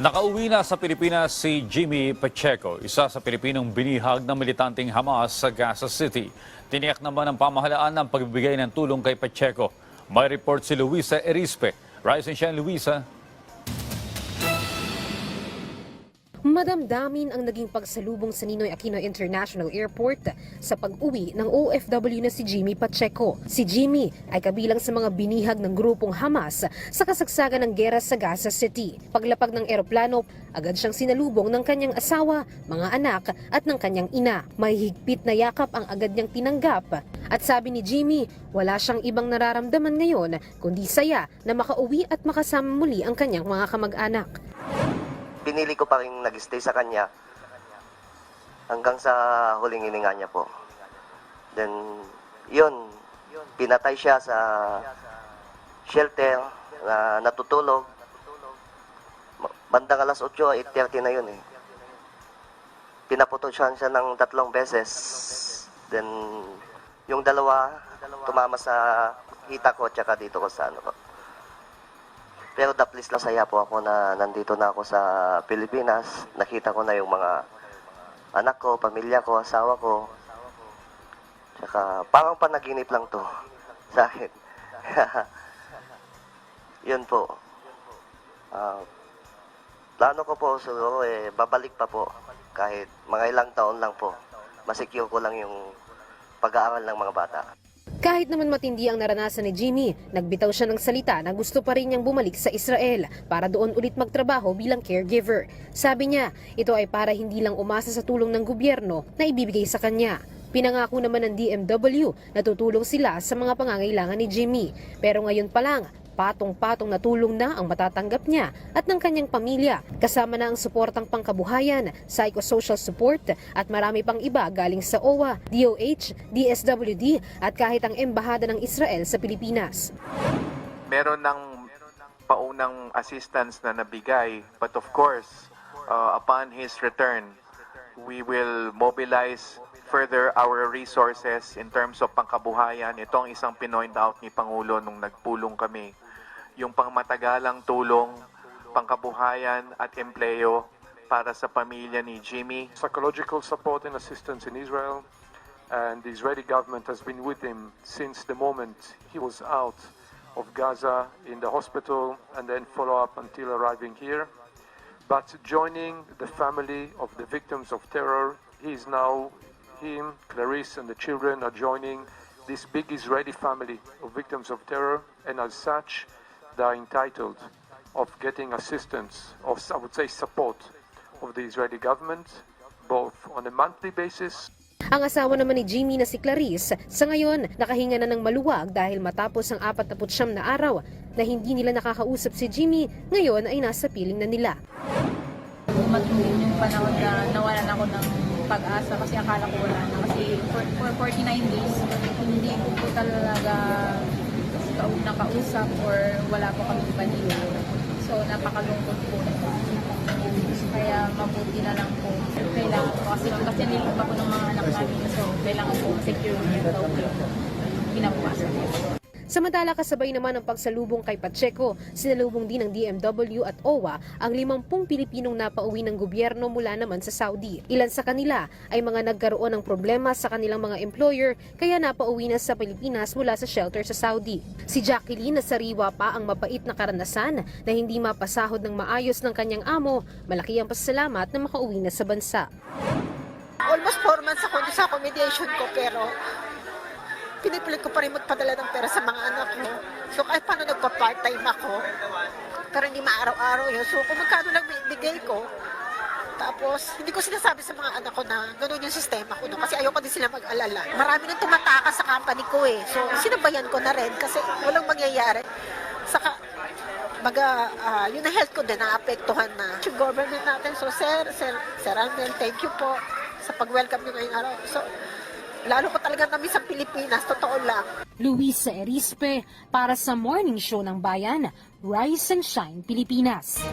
Nakauwi na sa Pilipinas si Jimmy Pacheco, isa sa Pilipinong binihag ng militanteng Hamas sa Gaza City. Tiniyak naman ng pamahalaan ang pagbibigay ng tulong kay Pacheco. May report si Luisa Erispe. Rise and shine, Luisa. Madamdamin ang naging pagsalubong sa Ninoy Aquino International Airport sa pag-uwi ng OFW na si Jimmy Pacheco. Si Jimmy ay kabilang sa mga binihag ng grupong Hamas sa kasagsagan ng gera sa Gaza City. Paglapag ng eroplano, agad siyang sinalubong ng kanyang asawa, mga anak at ng kanyang ina. May higpit na yakap ang agad niyang tinanggap. At sabi ni Jimmy, wala siyang ibang nararamdaman ngayon kundi saya na makauwi at makasama muli ang kanyang mga kamag-anak. Pinili ko pa rin nag-stay sa kanya hanggang sa huling hininga niya po. Then, yun, pinatay siya sa shelter na natutulog. Bandang alas 8, 8.30 na yun eh. Pinaputol siya ng tatlong beses. Then, yung dalawa, tumama sa hita ko at saka dito ko sa ano ko. Pero the please lang saya po ako na nandito na ako sa Pilipinas. Nakita ko na yung mga anak ko, pamilya ko, asawa ko. Tsaka parang panaginip lang to sa akin. Yun po. Ah, plano ko po siguro eh, babalik pa po. Kahit mga ilang taon lang po. Masecure ko lang yung pag-aaral ng mga bata. Kahit naman matindi ang naranasan ni Jimmy, nagbitaw siya ng salita na gusto pa rin niyang bumalik sa Israel para doon ulit magtrabaho bilang caregiver. Sabi niya, ito ay para hindi lang umasa sa tulong ng gobyerno na ibibigay sa kanya. Pinangako naman ng DMW na tutulong sila sa mga pangangailangan ni Jimmy. Pero ngayon pa lang, patong-patong na tulong na ang matatanggap niya at ng kanyang pamilya, kasama na ang suportang pangkabuhayan, psychosocial support at marami pang iba galing sa OWA, DOH, DSWD at kahit ang Embahada ng Israel sa Pilipinas. meron ng paunang assistance na nabigay. But of course, uh, upon his return, we will mobilize further our resources in terms of pangkabuhayan. Ito ang isang pinoint out ni Pangulo nung nagpulong kami. Yung pangmatagalang tulong, pangkabuhayan at empleyo para sa pamilya ni Jimmy. psychological support and assistance in Israel. And the Israeli government has been with him since the moment he was out of Gaza in the hospital and then follow up until arriving here. But joining the family of the victims of terror, he is now, him, Clarice, and the children are joining this big Israeli family of victims of terror, and as such, they are entitled of getting assistance, of I would say support of the Israeli government, both on a monthly basis Ang asawa naman ni Jimmy na si Clarice, sa ngayon nakahinga na ng maluwag dahil matapos ang 49 na araw na hindi nila nakakausap si Jimmy, ngayon ay nasa piling na nila. din yung panahon na nawalan ako ng pag-asa kasi akala ko wala na. Kasi for, for 49 days, hindi ko po talaga nakausap or wala po kami balita. So, napakalungkot po. Kaya mabuti na lang po. Kailangan po kasi, kasi nilong ako ng mga anak namin. So, kailangan po secure yung daw kinabukasan. Samantala kasabay naman ang pagsalubong kay Pacheco, sinalubong din ng DMW at OWA ang 50 Pilipinong napauwi ng gobyerno mula naman sa Saudi. Ilan sa kanila ay mga nagkaroon ng problema sa kanilang mga employer kaya napauwi na sa Pilipinas mula sa shelter sa Saudi. Si Jacqueline na sariwa pa ang mapait na karanasan na hindi mapasahod ng maayos ng kanyang amo, malaki ang pasalamat na makauwi na sa bansa. almost 4 months ako sa accommodation ko pero pinipilit ko pa rin magpadala ng pera sa mga anak ko. So kahit paano nagpa-part-time ako, pero hindi maaraw-araw yun. So kung magkano lang bigay ko, tapos, hindi ko sinasabi sa mga anak ko na ganun yung sistema ko. No? Kasi ayoko din sila mag-alala. Marami nang tumatakas sa company ko eh. So, sinabayan ko na rin kasi walang mangyayari. Saka, baga, ah, yun na health ko din, naapektuhan na. Yung government natin, so sir, sir, sir Arnel, thank you po sa pag-welcome nyo ngayong araw. So, lalo ko talaga namiss ang Pilipinas, totoo lang. Luisa Erispe para sa Morning Show ng Bayan, Rise and Shine Pilipinas.